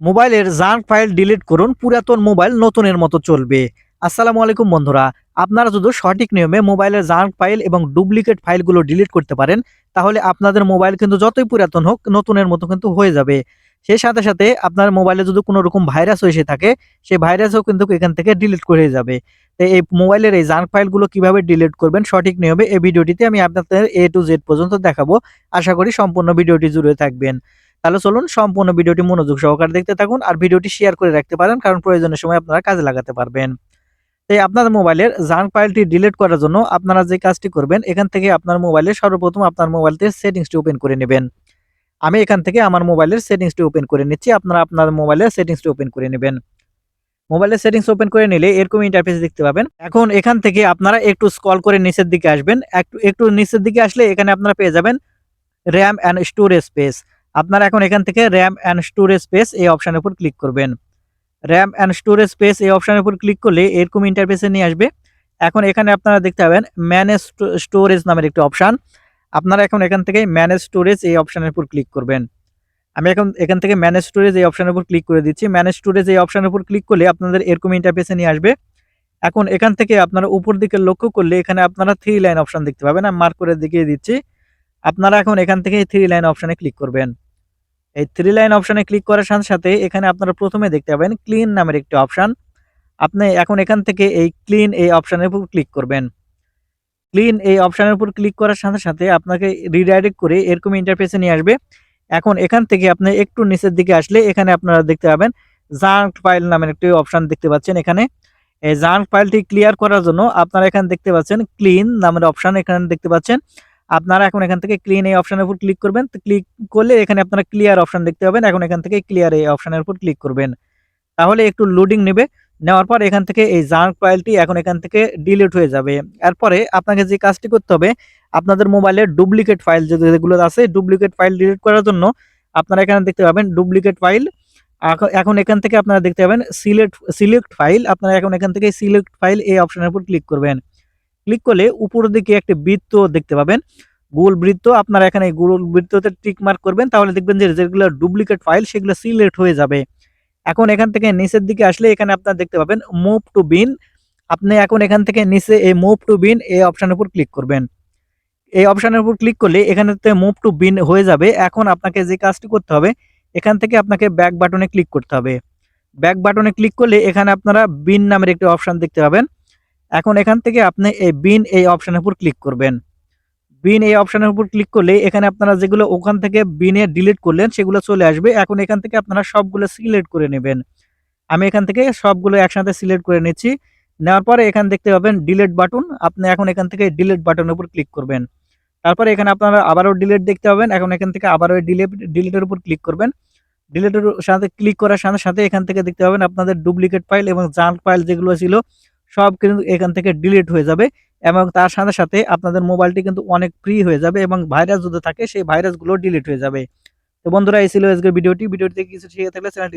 মোবাইলের junk file delete করুন, পুরাতন মোবাইল নতুনের মতো চলবে। আসসালামু আলাইকুম বন্ধুরা, আপনারা যদি সঠিক নিয়মে মোবাইলের জাঙ্ক ফাইল এবং ডুপ্লিকেট ফাইলগুলো ডিলিট করতে পারেন, তাহলে আপনাদের মোবাইল কিন্তু যতই পুরাতন হোক, নতুনের মতো কিন্তু হয়ে যাবে। সেই সাথে সাথে আপনার মোবাইলে যদি কোনো রকম ভাইরাস এসে থাকে, সেই ভাইরাসও কিন্তু এখান থেকে ডিলিট করে যাবে। তো এই মোবাইলের এই জাঙ্ক ফাইলগুলো কীভাবে ডিলিট করবেন সঠিক নিয়মে, এই ভিডিওটিতে আমি আপনাদের এ টু জেড পর্যন্ত দেখাবো। আশা করি সম্পূর্ণ ভিডিওটি জুড়ে থাকবেন। তাহলে চলুন সম্পূর্ণ ভিডিওটি মনোযোগ সহকারে দেখতে থাকুন আর ভিডিওটি শেয়ার করে রাখতে পারেন, কারণ প্রয়োজনের সময় আপনারা কাজে লাগাতে পারবেন। তাই আপনার মোবাইলের জাঙ্ক ফাইলটি ডিলিট করার জন্য আপনারা যে কাজটি করবেন, এখান থেকে আপনার মোবাইলে সর্বপ্রথম আপনার মোবাইলতে সেটিংসটি ওপেন করে নেবেন। আমি এখান থেকে আমার মোবাইলের সেটিংসটি ওপেন করে নিচ্ছি, আপনারা আপনার মোবাইলের সেটিংসটি ওপেন করে নেবেন। মোবাইলের সেটিংস ওপেন করে নিলে এরকম ইন্টারফেস দেখতে পাবেন। এখন এখান থেকে আপনারা একটু স্কল করে নিচের দিকে আসবেন। একটু একটু নিচের দিকে আসলে এখানে আপনারা পেয়ে যাবেন র্যাম অ্যান্ড স্টোরেজ স্পেস আপনারা এখন এখান থেকে র্যাম অ্যান্ড স্টোরেজ স্পেস এই অপশনের উপর ক্লিক করবেন। র্যাম অ্যান্ড স্টোরেজ স্পেস এই অপশনের উপর ক্লিক করলে এরকম ইন্টারফেসে নিয়ে আসবে। এখন এখানে আপনারা দেখতে পাবেন ম্যানেজ স্টোরেজ নামের একটি অপশান আপনারা এখন এখান থেকে ম্যানেজ স্টোরেজ এই অপশনের উপর ক্লিক করবেন। আমি এখন এখান থেকে ম্যানেজ স্টোরেজ এই অপশনের উপর ক্লিক করে দিচ্ছি। ম্যানেজ স্টোরেজ এই অপশনের উপর ক্লিক করলে আপনাদের এরকম ইন্টারফেসে নিয়ে আসবে। এখন এখান থেকে আপনারা উপর দিকে লক্ষ্য করলে এখানে আপনারা থ্রি লাইন অপশন দেখতে পাবেন। আমি মার্ক করে দেখিয়ে দিচ্ছি। আপনারা এখন এখান থেকে থ্রি লাইন অপশনে ক্লিক করবেন। এই থ্রি লাইন অপশনে ক্লিক করার সাথে সাথে এখানে আপনারা প্রথমে দেখতে পাবেন ক্লিন নামের একটি অপশন আপনি এখন এখান থেকে এই ক্লিন এই অপশনের উপর ক্লিক করবেন। ক্লিন এই অপশনের উপর ক্লিক করার সাথে সাথে আপনাকে রিডাইরেক্ট করে এরকম ইন্টারফেসে নিয়ে আসবে। এখন এখান থেকে আপনি একটু নিচের দিকে আসলে এখানে আপনারা দেখতে পাবেন জাঙ্ক ফাইল নামের একটি অপশন দেখতে পাচ্ছেন এখানে। এই জাঙ্ক ফাইলটি ক্লিয়ার করার জন্য আপনারা এখানে দেখতে পাচ্ছেন ক্লিন নামের অপশন এখানে দেখতে পাচ্ছেন। আপনারা এখন এখান থেকে ক্লিন এই অপশনের উপর ক্লিক করবেন। ক্লিক করলে এখানে আপনারা ক্লিয়ার অপশন দেখতে পাবেন। এখন এখান থেকে ক্লিয়ার এই অপশনের উপর ক্লিক করবেন। তাহলে একটু লোডিং নেবে। নেওয়ার পর এখান থেকে এই জাঙ্ক ফাইলটি এখন এখান থেকে ডিলিট হয়ে যাবে। এরপরে আপনাকে যে কাজটি করতে হবে, আপনাদের মোবাইলের ডুপ্লিকেট ফাইল যেগুলো আছে ডুপ্লিকেট ফাইল ডিলিট করার জন্য আপনারা এখানে দেখতে পাবেন ডুপ্লিকেট ফাইল এখন এখান থেকে আপনারা দেখতে পাবেন সিলেক্ট সিলেক্ট ফাইল আপনারা এখন এখান থেকে সিলেক্ট ফাইল এই অপশনের উপর ক্লিক করবেন। ক্লিক করলে উপরের দিকে একটি বৃত্ত দেখতে পাবেন। গোল বৃত্ত, আপনারা এখানে গোল বৃত্ততে টিক মার্ক করবেন, তাহলে দেখবেন যে যেগুলো ডুপ্লিকেট ফাইল সেগুলো সিলেক্ট হয়ে যাবে। এখন এখান থেকে নিচের দিকে আসলে এখানে আপনারা দেখতে পাবেন মুভ টু বিন আপনি এখন এখান থেকে নিচে এই মুভ টু বিন এই অপশনের উপর ক্লিক করবেন। এই অপশনের উপর ক্লিক করলে এখানে মুভ টু বিন হয়ে যাবে। এখন আপনাকে যে কাজটি করতে হবে, এখান থেকে আপনাকে ব্যাক বাটনে ক্লিক করতে হবে। ব্যাক বাটনে ক্লিক করলে এখানে আপনারা বিন নামের একটি অপশন দেখতে পাবেন। এখন এখান থেকে আপনি এই বিন এই অপশনের উপর ক্লিক করবেন। বিন এই অপশনের উপর ক্লিক করলে এখানে আপনারা যেগুলো ওখান থেকে বিনে ডিলিট করলেন, সেগুলো চলে আসবে। এখন এখান থেকে আপনারা সবগুলো সিলেক্ট করে নেবেন। আমি এখান থেকে সবগুলো একসাথে সিলেক্ট করে নিচ্ছি। নেওয়ার পরে এখানে দেখতে পাবেন ডিলেট বাটন আপনি এখন এখান থেকে ডিলেট বাটনের উপর ক্লিক করবেন। তারপরে এখানে আপনারা আবারও ডিলেট দেখতে পাবেন। এখন এখান থেকে আবারও ডিলেট ডিলেটের উপর ক্লিক করবেন। ডিলেটের সাথে ক্লিক করার সাথে সাথে এখান থেকে দেখতে পাবেন আপনাদের ডুপ্লিকেট ফাইল এবং জাঙ্ক ফাইল যেগুলো ছিল সব কিন্তু এখান থেকে ডিলিট হয়ে যাবে এবং তার সাথে সাথে আপনাদের মোবাইলটি কিন্তু অনেক ফ্রি হয়ে যাবে এবং ভাইরাস যদি থাকে, সেই ভাইরাসগুলো ডিলিট হয়ে যাবে। তো বন্ধুরা, এই ছিল আজকের ভিডিওটি ভিডিওটি কিছু শিখে থাকলে চ্যানেলটি